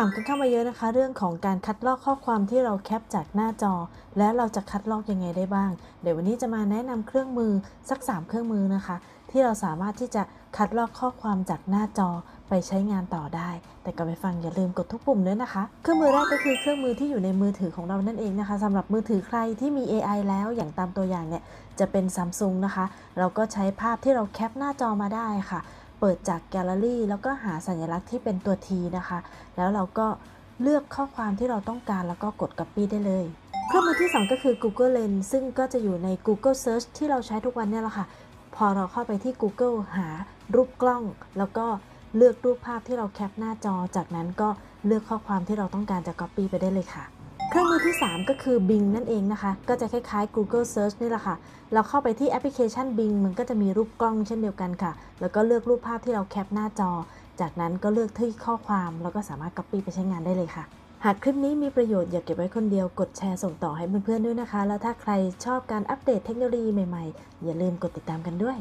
ถามกันเข้ามาเยอะนะคะ เรื่องของการคัดลอกข้อความที่เราแคปจากหน้าจอ แล้วเราจะคัดลอกยังไงได้บ้าง เดี๋ยววันนี้จะมาแนะนำเครื่องมือสัก 3 เครื่องมือนะคะ ที่เราสามารถที่จะคัดลอกข้อความจากหน้าจอไปใช้งานต่อได้ แต่ก่อนไปฟังอย่าลืมกดทุกปุ่มด้วยนะคะ เครื่องมือแรกก็คือเครื่องมือที่อยู่ในมือถือของเรานั่นเองนะคะสำหรับมือถือใครที่มี AI แล้วอย่างตามตัวอย่างเนี่ยจะเป็น Samsung นะคะ เราก็ใช้ภาพที่เราแคปหน้าจอมาได้ค่ะ เปิดจากแกลเลอรี่แล้วก็หาสัญลักษณ์ที่เป็นตัว T นะคะ แล้วเราก็เลือกข้อความที่เราต้องการแล้วก็กด Copy ได้เลย เครื่องมือที่ 2 ก็คือ Google Lens ซึ่งก็จะอยู่ใน Google Search ที่เราใช้ทุกวันนี่แหละค่ะ พอเราเข้าไปที่ Google หารูปกล้อง แล้วก็เลือกรูปภาพที่เราแคปหน้าจอ จากนั้นก็เลือกข้อความที่เราต้องการจะ Copy ไปได้เลยค่ะ เครื่องมือที่ 3 ก็คือ Bing นั่นเองนะคะ ก็จะคล้ายๆ Google Search นี่แหละค่ะ เราเข้าไปที่แอปพลิเคชัน Bing มันก็จะมีรูปกล้องเช่นเดียวกันค่ะ แล้วก็เลือกรูปภาพที่เราแคปหน้าจอ จากนั้นก็เลือกที่ข้อความ แล้วก็สามารถ Copy ไปใช้งานได้เลยค่ะ หากคลิปนี้มีประโยชน์อย่าเก็บไว้คนเดียว กดแชร์ส่งต่อให้เพื่อนๆด้วยนะคะ แล้วถ้าใครชอบการอัปเดตเทคโนโลยีใหม่ๆ อย่าลืมกดติดตามกันด้วย